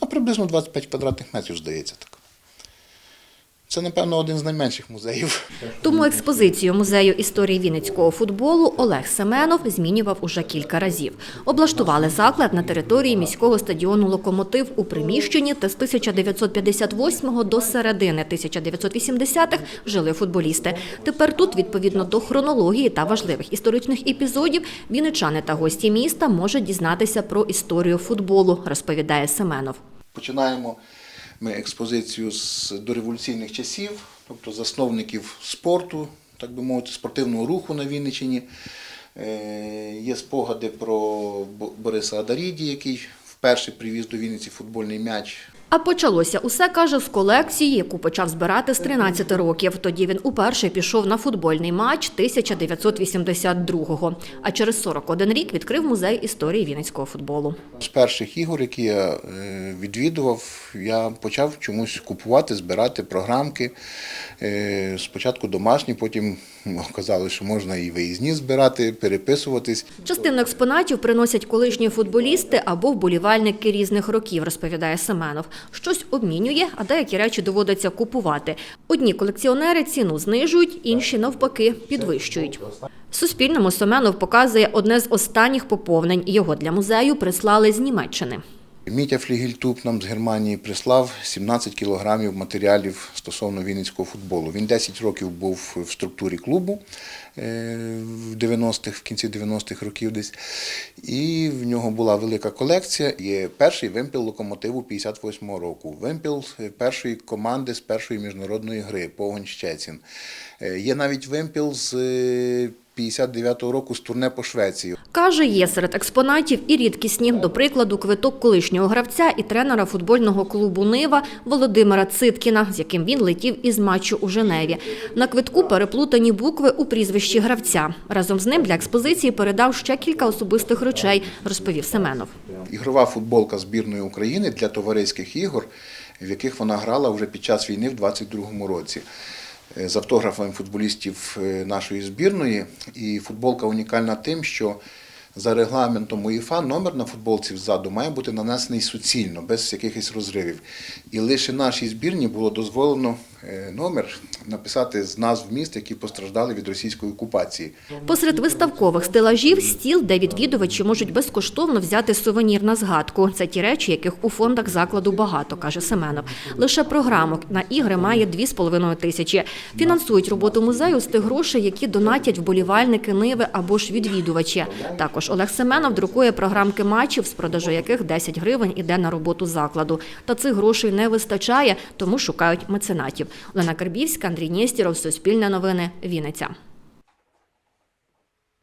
А приблизно 25 квадратних метрів, здається так. Це, напевно, один з найменших музеїв. Тому експозицію музею історії вінницького футболу Олег Семенов змінював уже кілька разів. Облаштували заклад на території міського стадіону Локомотив у приміщенні, де з 1958 до середини 1980-х жили футболісти. Тепер тут, відповідно до хронології та важливих історичних епізодів, вінничани та гості міста можуть дізнатися про історію футболу, розповідає Семенов. Починаємо ми експозицію з дореволюційних часів, тобто засновників спорту, так би мовити, спортивного руху на Вінниччині. Е, Є спогади про Бориса Адаріді, який вперше привіз до Вінниці футбольний м'яч. А почалося усе, каже, з колекції, яку почав збирати з 13 років. Тоді він уперше пішов на футбольний матч 1982-го. А через 41 рік відкрив музей історії вінницького футболу. З перших ігор, які я е, відвідував, я почав чомусь купувати, збирати програмки. Е, Спочатку домашні, потім казали, що можна і виїзні збирати, переписуватись. Частину експонатів приносять колишні футболісти або вболівальники різних років, розповідає Семенов. Щось обмінює, а деякі речі доводиться купувати. Одні колекціонери ціну знижують, інші навпаки підвищують. Суспільному Семенов показує одне з останніх поповнень. Його для музею прислали з Німеччини. Мітя Флігельтуб нам з Германії прислав 17 кілограмів матеріалів стосовно вінницького футболу. Він 10 років був в структурі клубу е, в 90-х, в кінці 90-х років десь. І в нього була велика колекція. Є перший вимпіл локомотиву 58-го року. Вимпіл е, першої команди з першої міжнародної гри Погонь Щецін. Е, Є навіть вимпіл з е, 59-го року з турне по Швеції. Каже, є серед експонатів і рідкісні, до прикладу, квиток колишнього гравця і тренера футбольного клубу Нива Володимира Циткіна, з яким він летів із матчу у Женеві. На квитку переплутані букви у прізвищі гравця. Разом з ним для експозиції передав ще кілька особистих речей, розповів Семенов. ігрова футболка збірної України для товариських ігор, в яких вона грала вже під час війни в 22-му році. Е, З автографами футболістів е, нашої збірної. І футболка унікальна тим, що за регламентом УЄФА номер на футболці ззаду має бути нанесений суцільно, без якихось розривів. І лише нашій збірні було дозволено номер написати з назв міст, які постраждали від російської окупації. Посеред виставкових стелажів стіл, де відвідувачі можуть безкоштовно взяти сувенір на згадку. Це ті речі, яких у фондах закладу багато, каже Семенов. Лише програмок на ігри має 2,5 тисячі. Фінансують роботу музею з тих грошей, які донатять вболівальники Ниви або ж відвідувачі. Також Олег Семенов друкує програмки матчів, з продажу яких 10 гривень іде на роботу закладу. Та цих грошей не вистачає, тому шукають меценатів. Олена Карбівська, Андрій Нєстіров, Суспільне новини, Вінниця.